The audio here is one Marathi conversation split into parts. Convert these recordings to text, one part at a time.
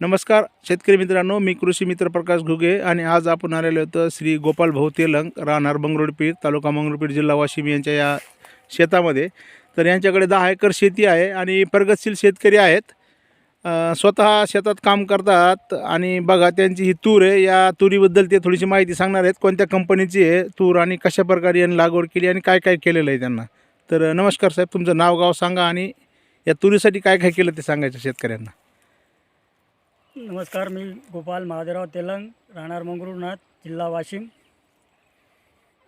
नमस्कार शेतकरी मित्रांनो मी कृषी मित्र प्रकाश घुगे आणि आज आपण आलेलो होतो श्री गोपाल भाऊ तेलंग राहणार मंगरुळपीर तालुका मंगरुळपीर जिल्हा वाशिम यांच्या या शेतामध्ये. तर यांच्याकडे दहा एकर शेती आहे आणि प्रगतशील शेतकरी आहेत. स्वतः शेतात काम करतात आणि बघा त्यांची ही तूर आहे. या तुरीबद्दल ते थोडीशी माहिती सांगणार आहेत. कोणत्या कंपनीची आहे तूर आणि कशा प्रकारे यांनी लागवड केली आणि काय काय केलेलं आहे त्यांना. तर नमस्कार साहेब तुमचं नाव गाव सांगा आणि या तुरीसाठी काय काय केलं ते सांगायचं शेतकऱ्यांना. नमस्कार मी गोपाल महादेवराव तेलंग राहणार मंगरुळनाथ जिल्हा वाशिम.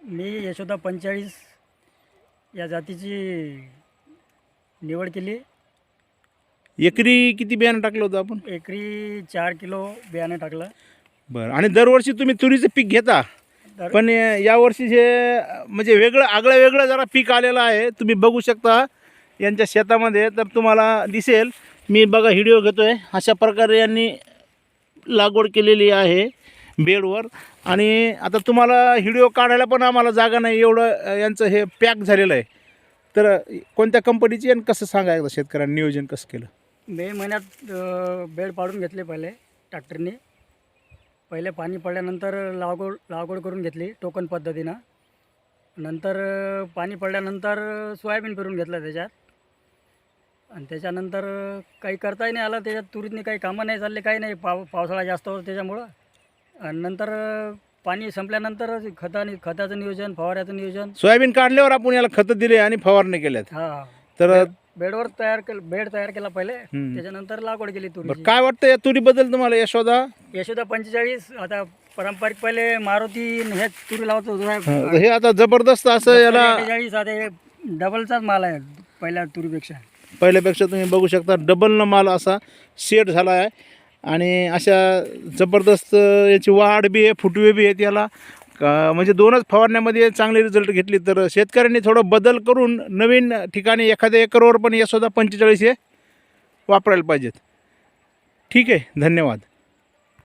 मी यशोदा पंचेचाळीस या जातीची निवड केली. एकरी किती बियाणं टाकलं होतं आपण? एकरी चार किलो बियाणं टाकलं. बरं आणि दरवर्षी तुम्ही तुरीचं पीक घेता. तर पण यावर्षी जे म्हणजे वेगळं आगळं वेगळं जरा पीक आलेलं आहे. तुम्ही बघू शकता यांच्या शेतामध्ये तर तुम्हाला दिसेल मी बघा व्हिडिओ घेतो आहे अशा प्रकारे यांनी लागवड केलेली आहे बेडवर. आणि आता तुम्हाला व्हिडिओ काढायला पण आम्हाला जागा नाही. एवढं यांचं हे पॅक झालेलं आहे. तर कोणत्या कंपनीची आणि कसं सांगा एकदा शेतकऱ्यांनी नियोजन कसं केलं? मे महिन्यात बेड पाडून घेतले पहिले ट्रॅक्टरने. पहिले पाणी पडल्यानंतर लागवड लागवड करून घेतली टोकन पद्धतीनं. नंतर पाणी पडल्यानंतर सोयाबीन पेरून घेतलं त्याच्यात. आणि त्याच्यानंतर काही करताही नाही आलं त्याच्यात तुरीतनी काही कामं नाही चालले काही नाही. पाव पावसाळा जास्त होता त्याच्यामुळं. आणि नंतर पाणी संपल्यानंतर खताने खताचं नियोजन फवाऱ्याचं नियोजन. सोयाबीन काढल्यावर आपण याला खतं दिले आणि फवारणी केल्यात. हा. तर बेडवर तयार केलं बेड तयार केला पहिले. हम्म. त्याच्यानंतर लागवड केली बरं तुरीची काय वाटतं या तुरीबद्दल तुम्हाला यशोदा? यशोदा पंचेचाळीस आता पारंपरिक पहिले मारुती न हे तुरी लावत होतो हं, हे आता जबरदस्त असं याला अठ्ठेचाळीस आता हे डबलचाच माल आहे पहिल्या तुरीपेक्षा. पहिल्यापेक्षा तुम्ही बघू शकता डबलनं माल असा शेड झाला आहे आणि अशा जबरदस्त याची वाढ बी आहे फुटवे बी आहेत याला. का म्हणजे दोनच फवारण्यामध्ये चांगले रिझल्ट घेतले तर शेतकऱ्यांनी थोडं बदल करून नवीन ठिकाणी एखाद्या एकरवर पण यशोदा पंचेचाळीस हे वापरायला पाहिजेत. ठीक आहे धन्यवाद.